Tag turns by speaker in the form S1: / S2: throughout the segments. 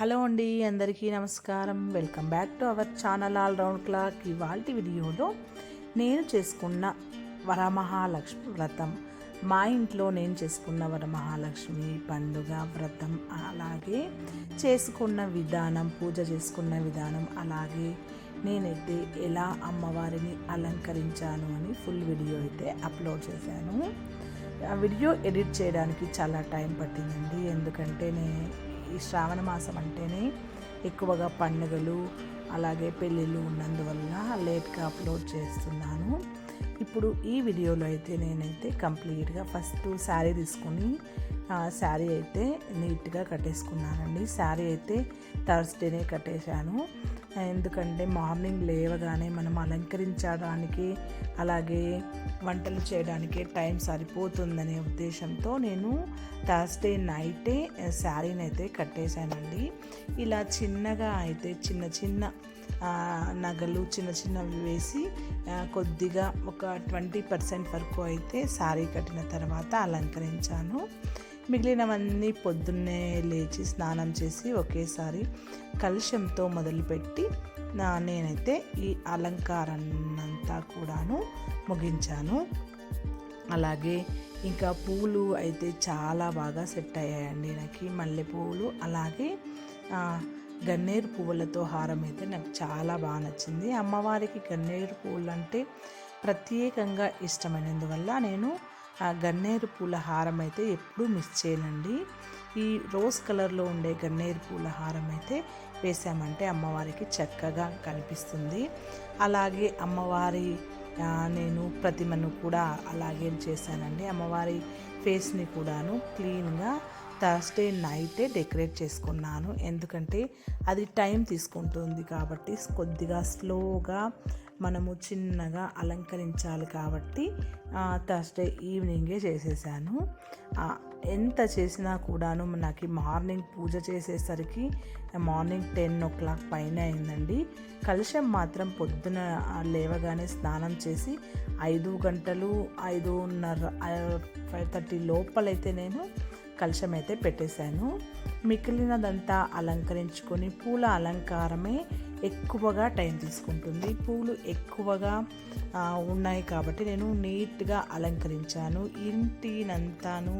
S1: Hello అండి అందరికీ నమస్కారం. Welcome back to our channel all round clock. ఇవాళ వీడియోలో నేను చేసుకున్న వరమహాలక్ష్మి వ్రతం. మా ఇంట్లో నేను చేసుకున్న వరమహాలక్ష్మి పండుగ వ్రతం. అలాగే చేసుకున్న విధానం పూజ చేసుకున్న విధానం. అలాగే నేనైతే ఎలా అమ్మవారిని అలంకరించాను అని ఫుల్ వీడియో అయితే అప్లోడ్ చేశాను. ఆ వీడియో ఎడిట్ చేయడానికి చాలా టైం పట్టిందండి. ఎందుకంటే నేను ఈ శ్రావణ మాసం అంటేనే ఎక్కువగా పండుగలు అలాగే పెళ్ళిళ్ళు ఉన్నందువల్ల లేట్గా అప్లోడ్ చేస్తున్నాను. ఇప్పుడు ఈ వీడియోలో అయితే నేనైతే కంప్లీట్గా ఫస్ట్ శారీ తీసుకొని శారీ అయితే నీట్గా కట్టేసుకున్నానండి. శారీ అయితే థర్స్డేనే కట్టేశాను. ఎందుకంటే మార్నింగ్ లేవగానే మనం అలంకరించడానికి అలాగే వంటలు చేయడానికి టైం సరిపోతుందనే ఉద్దేశంతో నేను థర్స్డే నైటే శారీని అయితే కట్టేశానండి. ఇలా చిన్నగా అయితే చిన్న చిన్న నగలు చిన్న చిన్నవి వేసి కొద్దిగా ఒక ట్వంటీ పర్సెంట్ వరకు అయితే శారీ కట్టిన తర్వాత అలంకరించాను. మిగిలినవన్నీ పొద్దున్నే లేచి స్నానం చేసి ఒకేసారి కలుషంతో మొదలుపెట్టి నా నేనైతే ఈ అలంకారాన్నంతా కూడాను ముగించాను. అలాగే ఇంకా పూలు అయితే చాలా బాగా సెట్ అయ్యాయండి నాకు. మల్లెపూలు అలాగే గన్నేరు పువ్వులతో హారం అయితే నాకు చాలా బాగా నచ్చింది. అమ్మవారికి గన్నేరు పువ్వులు అంటే ప్రత్యేకంగా ఇష్టమైనందువల్ల నేను ఆ గన్నేరు పూల హారం అయితే ఎప్పుడూ మిస్ చేయనండి. ఈ రోజ్ కలర్లో ఉండే గన్నేరు పూల హారం అయితే వేసామంటే అమ్మవారికి చక్కగా కనిపిస్తుంది. అలాగే అమ్మవారి నేను ప్రతిమను కూడా అలాగే చేశానండి. అమ్మవారి ఫేస్ని కూడాను క్లీన్గా థర్స్డే నైటే డెకరేట్ చేసుకున్నాను. ఎందుకంటే అది టైం తీసుకుంటుంది కాబట్టి కొద్దిగా స్లోగా మనము చిన్నగా అలంకరించాలి కాబట్టి థర్స్డే ఈవినింగే చేసేసాను. ఎంత చేసినా కూడాను నాకు మార్నింగ్ పూజ చేసేసరికి మార్నింగ్ టెన్ ఓ క్లాక్ పైన అయిందండి. కలుషం మాత్రం పొద్దున లేవగానే స్నానం చేసి ఐదు గంటలు ఐదున్నర ఫైవ్ థర్టీ లోపలైతే నేను కలశం అయితే పెట్టేశాను. మిగిలినదంతా అలంకరించుకొని పూల అలంకారమే ఎక్కువగా టైం తీసుకుంటుంది. పూలు ఎక్కువగా ఉన్నాయి కాబట్టి నేను నీట్గా అలంకరించాను. ఇంటినంతాను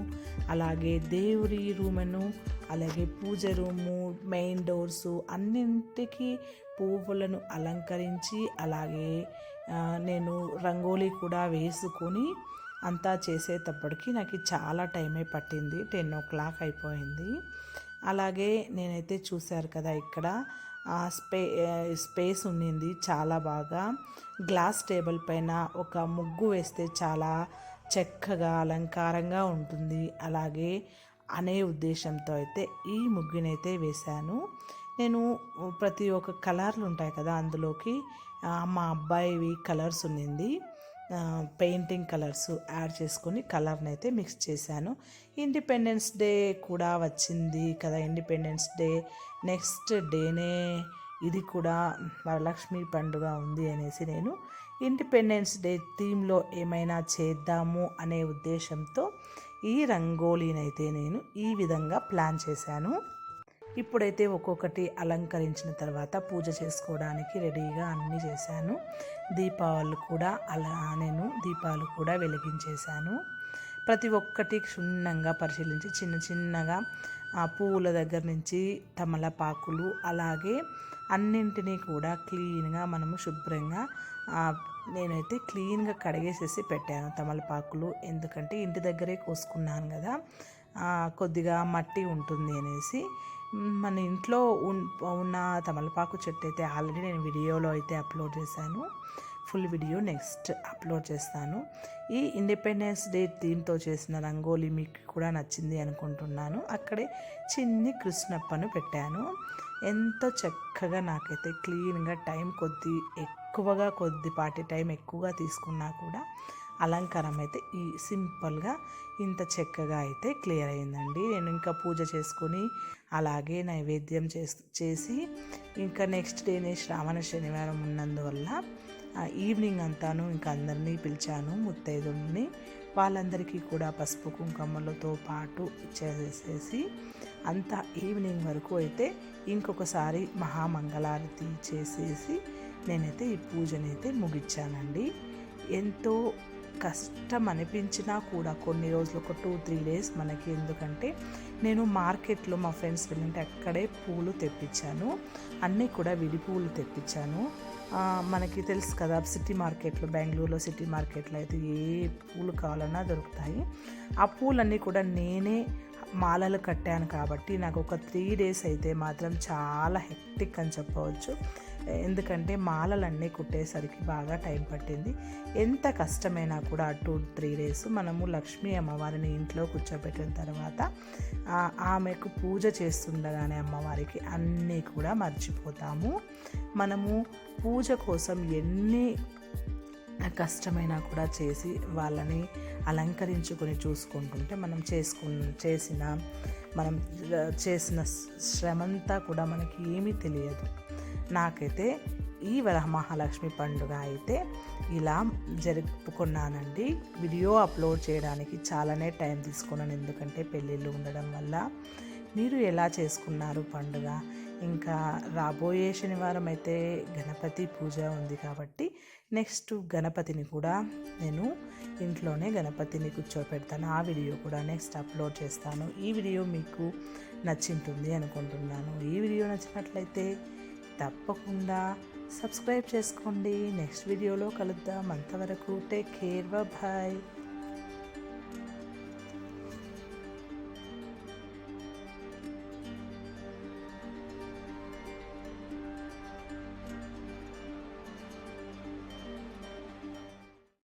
S1: అలాగే దేవుడి రూమును అలాగే పూజ రూము మెయిన్ డోర్స్ అన్నింటికి పువ్వులను అలంకరించి అలాగే నేను రంగోలీ కూడా వేసుకొని అంతా చేసేటప్పటికి నాకు చాలా టైమే పట్టింది. టెన్ ఓ క్లాక్ అయిపోయింది. అలాగే నేనైతే చూశారు కదా ఇక్కడ స్పే స్పేస్ ఉండింది చాలా బాగా. గ్లాస్ టేబుల్ పైన ఒక ముగ్గు వేస్తే చాలా చక్కగా అలంకారంగా ఉంటుంది. అలాగే అనే ఉద్దేశంతో అయితే ఈ ముగ్గునైతే వేశాను. నేను ప్రతి ఒక్క కలర్లు ఉంటాయి కదా అందులోకి మా అబ్బాయివి కలర్స్ ఉన్నింది. పెయింటింగ్ కలర్స్ యాడ్ చేసుకొని కలర్ని అయితే మిక్స్ చేశాను. ఇండిపెండెన్స్ డే కూడా వచ్చింది కదా ఇండిపెండెన్స్ డే. నెక్స్ట్ డేనే ఇది కూడా వరలక్ష్మి పండుగ ఉంది అనేసి నేను ఇండిపెండెన్స్ డే థీమ్లో ఏమైనా చేద్దాము అనే ఉద్దేశంతో ఈ రంగోలీనైతే నేను ఈ విధంగా ప్లాన్ చేశాను. ఇప్పుడైతే ఒక్కొక్కటి అలంకరించిన తర్వాత పూజ చేసుకోవడానికి రెడీగా అన్నీ చేశాను. దీపావళి కూడా అలా నేను దీపాలు కూడా వెలిగించేశాను. ప్రతి ఒక్కటి క్షుణ్ణంగా పరిశీలించి చిన్న చిన్నగా ఆ పువ్వుల దగ్గర నుంచి తమలపాకులు అలాగే అన్నింటినీ కూడా క్లీన్గా మనము శుభ్రంగా నేనైతే క్లీన్గా కడిగేసేసి పెట్టాను తమలపాకులు. ఎందుకంటే ఇంటి దగ్గరే కోసుకున్నాను కదా కొద్దిగా మట్టి ఉంటుంది అనేసి. మన ఇంట్లో ఉన్న తమలపాకు చెట్టు అయితే ఆల్రెడీ నేను వీడియోలో అయితే అప్లోడ్ చేశాను. ఫుల్ వీడియో నెక్స్ట్ అప్లోడ్ చేస్తాను. ఈ ఇండిపెండెన్స్ డే థీమ్తో చేసిన రంగోలీ మీకు కూడా నచ్చింది అనుకుంటున్నాను. అక్కడే చిన్ని కృష్ణప్పను పెట్టాను. ఎంతో చక్కగా నాకైతే క్లీన్గా టైం కొద్ది ఎక్కువగా కొద్దిపాటి టైం ఎక్కువగా తీసుకున్నా కూడా అలంకారం అయితే ఈ సింపుల్గా ఇంత చక్కగా అయితే క్లియర్ అయిందండి. నేను ఇంకా పూజ చేసుకొని అలాగే నైవేద్యం చేసి ఇంకా నెక్స్ట్ డేనే శ్రావణ శనివారం ఉన్నందువల్ల ఈవినింగ్ అంతాను ఇంకా అందరినీ పిలిచాను ముత్తైదుల్ని వాళ్ళందరికీ కూడా పసుపు కుంకుమలతో పాటు ఇచ్చేసేసి అంతా ఈవినింగ్ వరకు అయితే ఇంకొకసారి మహామంగళారతి చేసేసి నేనైతే ఈ పూజనైతే ముగించానండి ఎంతో కష్టం అనిపించినా కూడా కొన్ని రోజులు ఒక టూ త్రీ డేస్ మనకి ఎందుకంటే నేను మార్కెట్లో మా ఫ్రెండ్స్ వెళ్ళింటే అక్కడే పూలు తెప్పించాను. అన్నీ కూడా విడి పూలు తెప్పించాను. మనకి తెలుసు కదా సిటీ మార్కెట్లో బెంగళూరులో సిటీ మార్కెట్లో అయితే ఏ పూలు కావాలన్నా దొరుకుతాయి. ఆ పూలన్నీ కూడా నేనే మాలలు కట్టాను కాబట్టి నాకు ఒక త్రీ డేస్ అయితే మాత్రం చాలా హెక్టిక్ అని చెప్పవచ్చు. ఎందుకంటే మాలలన్నీ కుట్టేసరికి బాగా టైం పట్టింది. ఎంత కష్టమైనా కూడా టూ త్రీ డేస్ మనము లక్ష్మీ అమ్మవారిని ఇంట్లో కూర్చోబెట్టిన తర్వాత ఆమెకు పూజ చేస్తుండగానే అమ్మవారికి అన్నీ కూడా మర్చిపోతాము. మనము పూజ కోసం ఎన్ని కష్టమైనా కూడా చేసి వాళ్ళని అలంకరించుకొని చూసుకుంటుంటే మనం చేసుకు చేసిన మనం చేసిన శ్రమంతా కూడా మనకి ఏమీ తెలియదు. నాకైతే ఈ వరమహాలక్ష్మి పండుగ అయితే ఇలా జరుపుకున్నానండి. వీడియో అప్లోడ్ చేయడానికి చాలానే టైం తీసుకున్నాను. ఎందుకంటే పెళ్ళిళ్ళు ఉండడం వల్ల మీరు ఎలా చేసుకున్నారు పండుగ? ఇంకా రాబోయే శనివారం అయితే గణపతి పూజ ఉంది కాబట్టి నెక్స్ట్ గణపతిని కూడా నేను ఇంట్లోనే గణపతిని కూర్చోపెడతాను. ఆ వీడియో కూడా నెక్స్ట్ అప్లోడ్ చేస్తాను. ఈ వీడియో మీకు నచ్చింటుంది అనుకుంటున్నాను. ఈ వీడియో నచ్చినట్లయితే తప్పకుండా సబ్స్క్రైబ్ చేసుకోండి. నెక్స్ట్ వీడియోలో కలుద్దాం. అంతవరకు టేక్ కేర్ బాయ్